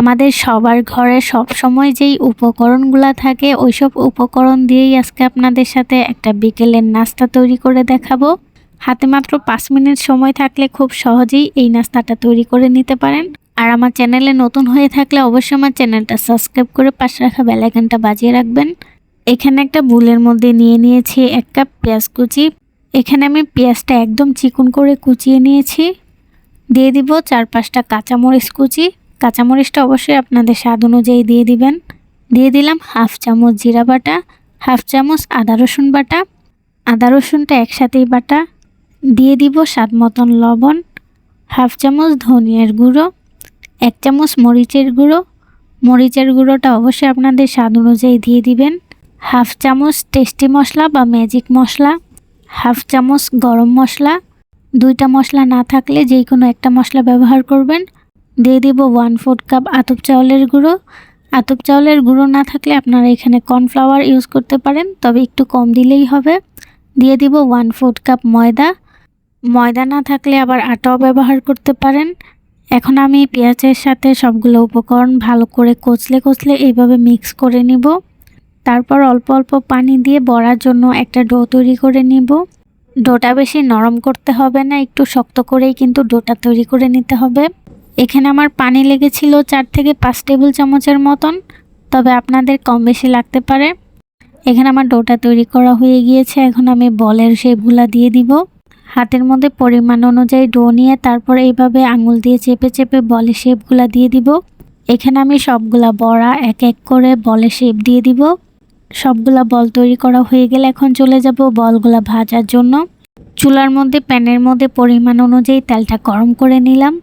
আমাদের সবার ঘরে সব সময় যেই উপকরণগুলো থাকে, ওইসব উপকরণ দিয়েই আজকে আপনাদের সাথে একটা বিকেলের নাস্তা তৈরি করে দেখাবো। হাতে মাত্র পাঁচ মিনিট সময় থাকলে খুব সহজেই এই নাস্তাটা তৈরি করে নিতে পারেন। আর আমার চ্যানেলে নতুন হয়ে থাকলে অবশ্যই আমার চ্যানেলটা সাবস্ক্রাইব করে পাশে রাখা বেলাইকানটা বাজিয়ে রাখবেন। এখানে একটা বুলের মধ্যে নিয়ে নিয়েছি এক কাপ পেঁয়াজ কুচি। এখানে আমি পেঁয়াজটা একদম চিকন করে কুচিয়ে নিয়েছি। দিয়ে দিব চার পাঁচটা কাঁচামরিচ কুচি। কাঁচামরিচটা অবশ্যই আপনাদের স্বাদ অনুযায়ী দিয়ে দিবেন। দিয়ে দিলাম হাফ চামচ জিরা বাটা, হাফ চামচ আদা রসুন বাটা। আদা রসুনটা একসাথেই বাটা। দিয়ে দিব স্বাদ মতন লবণ, হাফ চামচ ধনিয়ার গুঁড়ো, এক চামচ মরিচের গুঁড়ো। মরিচের গুঁড়োটা অবশ্যই আপনাদের স্বাদ অনুযায়ী দিয়ে দিবেন। হাফ চামচ টেস্টি মশলা বা ম্যাজিক মশলা, হাফ চামচ গরম মশলা। দুইটা মশলা না থাকলে যে কোনো একটা মশলা ব্যবহার করবেন। দিয়ে দিব ওয়ান ফোর্থ কাপ আতপ চাউলের গুঁড়ো। আতপ চাউলের গুঁড়ো না থাকলে আপনারা এখানে কর্নফ্লাওয়ার ইউজ করতে পারেন, তবে একটু কম দিলেই হবে। দিয়ে দিব ওয়ান ফোর্থ কাপ ময়দা। ময়দা না থাকলে আবার আটাও ব্যবহার করতে পারেন। এখন আমি পেঁয়াজের সাথে সবগুলো উপকরণ ভালো করে কচলে কচলে এইভাবে মিক্স করে নিব। তারপর অল্প অল্প পানি দিয়ে বড়ার জন্য একটা ডো তৈরি করে নিব। ডোটা বেশি নরম করতে হবে না, একটু শক্ত করেই কিন্তু ডোটা তৈরি করে নিতে হবে। এখানে আমার পানি লেগেছিল চার থেকে পাঁচ টেবিল চামচের মতন, তবে আপনাদের কম বেশি লাগতে পারে। এখানে আমার ডোটা তৈরি করা হয়ে গিয়েছে, এখন আমি বলের শেপগুলা দিয়ে দিব। হাতের মধ্যে পরিমাণ অনুযায়ী ডো নিয়ে তারপর এইভাবে আঙুল দিয়ে চেপে চেপে বলের শেপগুলা দিয়ে দিব। এখানে আমি সবগুলা বড়া এক এক করে বলের শেপ দিয়ে দিব। সবগুলা বল তৈরি করা হয়ে গেলে এখন চলে যাব বলগুলা ভাজার জন্য। চুলার মধ্যে, প্যানের মধ্যে পরিমাণ অনুযায়ী তেলটা গরম করে নিলাম।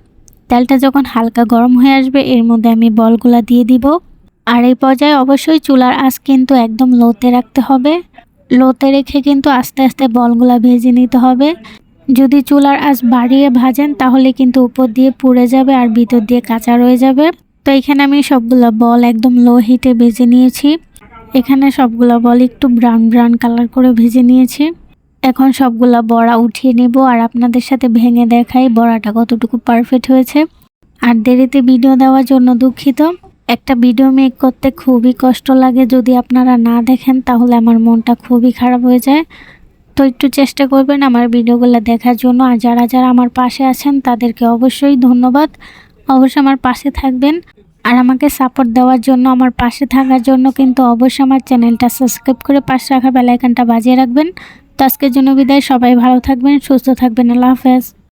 তেলটা যখন হালকা গরম হয়ে আসবে, এর মধ্যে আমি বলগুলা দিয়ে দিব। আর এই পর্যায়ে অবশ্যই চুলার আঁচ কিন্তু একদম লোতে রাখতে হবে। লোতে রেখে কিন্তু আস্তে আস্তে বলগুলা ভেজে নিতে হবে। যদি চুলার আঁচ বাড়িয়ে ভাজেন, তাহলে কিন্তু উপর দিয়ে পুড়ে যাবে আর ভিতর দিয়ে কাঁচা রয়ে যাবে। তো এখানে আমি সবগুলো বল একদম লো হিটে ভেজে নিয়েছি। এখানে সবগুলো বল একটু ব্রাউন ব্রাউন কালার করে ভেজে নিয়েছি। এখন সবগুলা বড়া উঠিয়ে নেব আর আপনাদের সাথে ভেঙে দেখাই বড়াটা কতটুকু পারফেক্ট হয়েছে। আর দেরিতে ভিডিও দেওয়ার জন্য দুঃখিত। একটা ভিডিও মেক করতে খুবই কষ্ট লাগে। যদি আপনারা না দেখেন, তাহলে আমার মনটা খুবই খারাপ হয়ে যায়। তো একটু চেষ্টা করবেন আমার ভিডিওগুলো দেখার জন্য। আর যারা যারা আমার পাশে আছেন, তাদেরকে অবশ্যই ধন্যবাদ। অবশ্যই আমার পাশে থাকবেন। আর আমাকে সাপোর্ট দেওয়ার জন্য, আমার পাশে থাকার জন্য কিন্তু অবশ্যই আমার চ্যানেলটা সাবস্ক্রাইব করে পাশে রাখা বেলাইকানটা বাজিয়ে রাখবেন। তো আজকের জন্য বিদায়। সবাই ভালো থাকবেন সুস্থ থাকবেন। আল্লাহ হাফেজ।